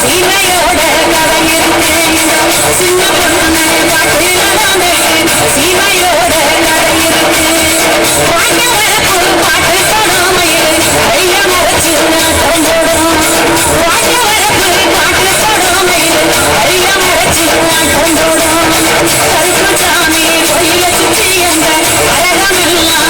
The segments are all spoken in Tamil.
சீமையோட கதையிருக்கேன் சின்ன பொண்ணு பாட்டிலானே சீமையோட கதையிருக்கேன் வாங்க வரப்போம் பாட்டு சொல்லாமையே கைய மறைச்சு நாட்டம் போடும் வாங்க வரப்போம் பாட்டு சொல்லாமையே கைய மறைச்சு நாட்டம் போடும் கருப்பு சாமி கோயில சுற்றி என்ற அழகமெல்லாம்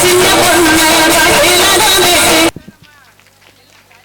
சின்ன பொண்ணு